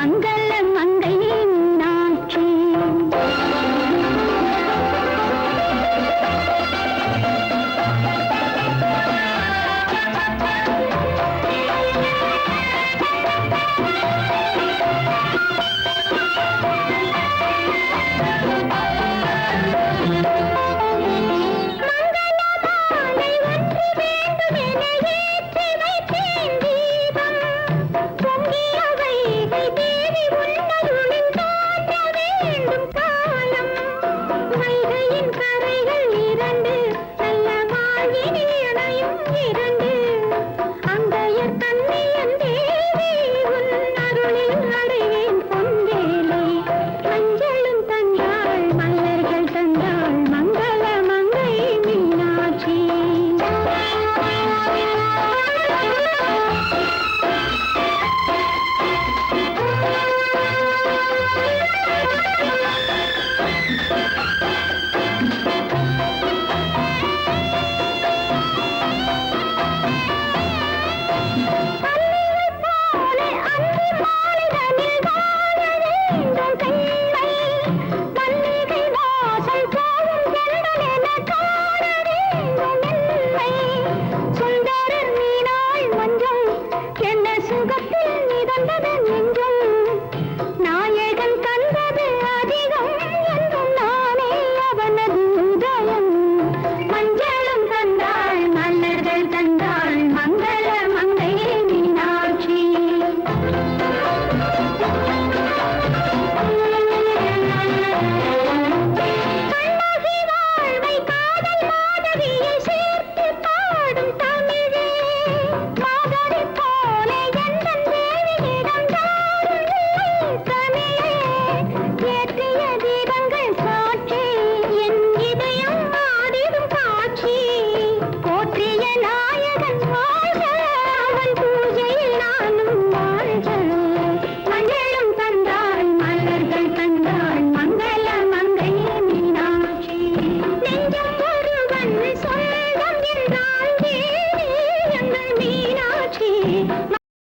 मंगल மஞ்சளும் தந்தாள் மன்னர்கள் தந்தாள் மங்கள மங்கையே மீனாட்சி. சேர்த்து பாடும் தமிழே போல என்ற Sorry.